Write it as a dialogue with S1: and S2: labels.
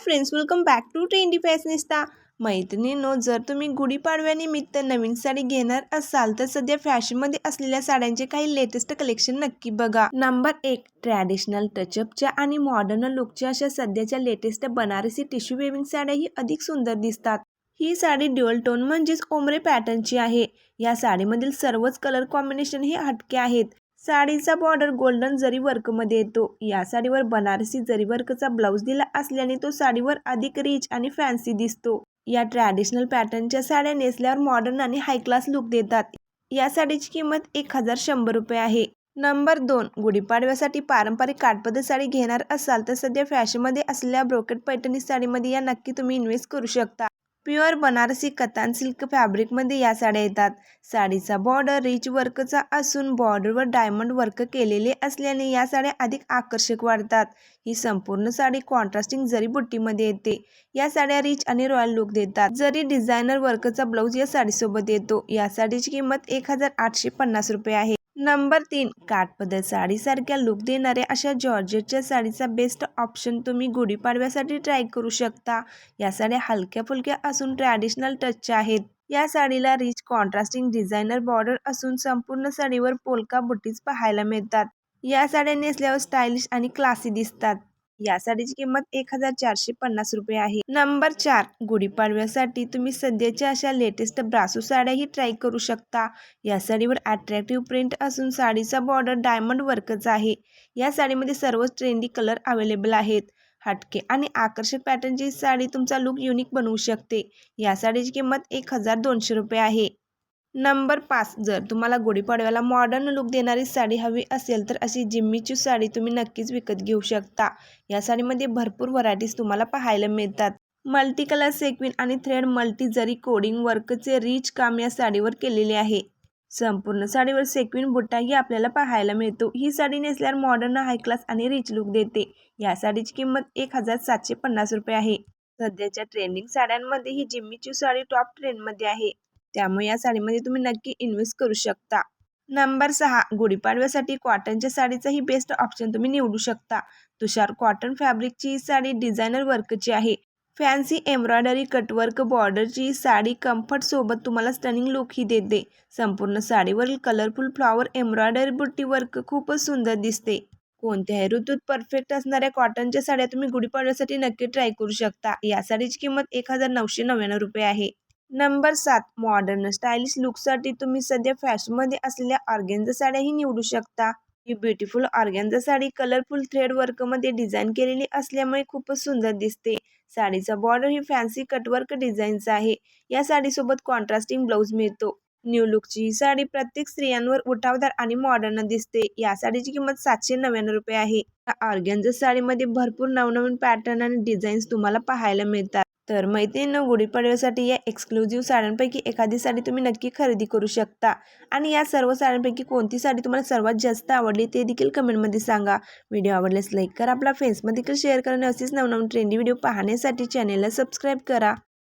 S1: Friends welcome back to trendy fashionista मैत्रिणींनो जर तुम्ही गुढीपाडव्यानिमित्त नवीन साडी घेणार असाल तर सध्या फॅशनमध्ये असलेल्या साड्यांचे काही लेटेस्ट कलेक्शन नक्की बघा. नंबर एक ट्रॅडिशनल टचअपच्या आणि मॉडर्न लुकच्या अशा सध्याच्या लेटेस्ट बनारसी टिश्यू वेविंग साड्याही अधिक सुंदर दिसतात. ही साडी ड्युअल टोन म्हणजेच ओमरे पॅटर्नची आहे. या साडीमधील सर्वच कलर कॉम्बिनेशन हे हटके आहेत. साडीचा बॉर्डर गोल्डन जरी वर्कमध्ये येतो या साडीवर बनारसी जरी वर्कचा ब्लाऊज दिला असल्याने तो साडीवर अधिक रिच आणि फॅन्सी दिसतो. या ट्रॅडिशनल पॅटर्नच्या साड्या नेसल्यावर मॉडर्न आणि हाय क्लास लुक देतात. या साडीची किंमत एक हजार शंभर रुपये आहे. नंबर दोन गुढीपाडव्यासाठी पारंपरिक काठपदर साडी घेणार असाल तर सध्या फॅशनमध्ये असलेल्या ब्रोकेट पैठणी साडीमध्ये या नक्की तुम्ही इन्व्हेस्ट करू शकता. प्युअर बनारसी कतान सिल्क फॅब्रिकमध्ये या साड्या येतात. साडीचा बॉर्डर रिच वर्कचा असून बॉर्डरवर डायमंड वर्क केलेले असल्याने या साड्या अधिक आकर्षक वाढतात. ही संपूर्ण साडी कॉन्ट्रास्टिंग जरी बुट्टीमध्ये येते या साड्या रिच आणि रॉयल लुक देतात. जरी डिझायनर वर्कचा ब्लाऊज या साडीसोबत येतो या साडीची किंमत एक हजार आठशे पन्नास रुपये आहे. नंबर तीन काठपदर साडीसारख्या लुक देणाऱ्या अशा जॉर्जेटच्या साडीचा बेस्ट ऑप्शन तुम्ही गुढीपाडव्यासाठी ट्राय करू शकता. या साड्या हलक्या फुलक्या असून ट्रॅडिशनल टचच्या आहेत. या साडीला रिच कॉन्ट्रास्टिंग डिझायनर बॉर्डर असून संपूर्ण साडीवर पोलका बुटीज पाहायला मिळतात. या साड्या नेसल्यावर स्टायलिश आणि क्लासी दिसतात. या साडीची किंमत एक हजार चारशे पन्नास रुपये आहे. नंबर चार गुढीपाडव्यासाठी तुम्ही सध्याच्या अशा लेटेस्ट ब्रासो साड्याही ट्राय करू शकता. या साडीवर अट्रॅक्टिव्ह प्रिंट असून साडीचा बॉर्डर डायमंड वर्कचा आहे. या साडीमध्ये सर्वच ट्रेंडी कलर अवेलेबल आहेत. हटके आणि आकर्षक पॅटर्नची साडी तुमचा लुक युनिक बनवू शकते. या साडीची किंमत एक हजार दोनशे रुपये आहे. नंबर पाच जर तुम्हाला गुढीपाडव्याला मॉडर्न लुक देणारी साडी हवी असेल तर अशी जिम्मीची साडी तुम्ही नक्कीच विकत घेऊ शकता. या साडीमध्ये भरपूर व्हरायटीज तुम्हाला पाहायला मिळतात. मल्टी कलर सेक्विन आणि थ्रेड मल्टी जरी कोडिंग वर्कचे रिच काम या साडीवर केलेले आहे. संपूर्ण साडीवर सेक्विन बुट्टाही आपल्याला पाहायला मिळतो. ही साडी नेसल्यावर मॉडर्न हाय क्लास आणि रिच लुक देते. या साडीची किंमत एक हजार सातशे पन्नास रुपये आहे. सध्याच्या ट्रेंडिंग साड्यांमध्ये ही जिम्मीची साडी टॉप ट्रेंडमध्ये आहे. त्यामुळे या साडीमध्ये तुम्ही नक्की इन्व्हेस्ट करू शकता. नंबर सहा गुढीपाडव्यासाठी कॉटनच्या साडीचाही बेस्ट ऑप्शन तुम्ही निवडू शकता. तुषार कॉटन फॅब्रिकची ही साडी डिझायनर वर्कची आहे. Fancy embroidery cutwork बॉर्डरची sari comfort सोबत तुम्हाला स्टनिंग लुक ही देते. संपूर्ण साडीवरील कलरफुल फ्लॉवर एम्ब्रॉयडरी बुट्टी वर्क खूपच सुंदर दिसते. कोणत्याही ऋतूत परफेक्ट असणाऱ्या कॉटनच्या साड्या तुम्ही गुढीपाडव्यासाठी नक्की ट्राय करू शकता. या साडीची किंमत एक हजार नऊशे नव्याण्णव रुपये आहे. नंबर सात मॉडर्न स्टायलिश लुकसाठी तुम्ही सध्या फॅशनमध्ये असलेल्या ऑर्गेन्झा साड्याही निवडू शकता. ही beautiful organza sari colourful thread वर्कमध्ये डिझाईन केलेली असल्यामुळे खूपच सुंदर दिसते. साडीचा बॉर्डर ही फॅन्सी कटवर्क डिझाईनचा आहे. या साडीसोबत कॉन्ट्रास्टिंग ब्लाऊज मिळतो. न्यू लुकची ही साडी प्रत्येक स्त्रियांवर उठावदार आणि मॉडर्न दिसते. या साडीची किंमत सातशे नव्याण्णव रुपये आहे. या ऑर्गेन्झा साडीमध्ये भरपूर नवनवीन पॅटर्न आणि डिझाईन्स तुम्हाला पाहायला मिळतात. तर मैत्रिणीनं गुढीपाडव्यासाठी या एक्सक्लुझिव्ह साड्यांपैकी एखादी साडी तुम्ही नक्की खरेदी करू शकता. आणि या सर्व साड्यांपैकी कोणती साडी तुम्हाला सर्वात जास्त आवडली ते देखील कमेंटमध्ये सांगा. व्हिडिओ आवडल्यास लाईक करा. आपला फेसमध्ये देखील शेअर करा. असेच नवनवीन ट्रेंडी व्हिडिओ पाहण्यासाठी चॅनेलला सबस्क्राईब करा.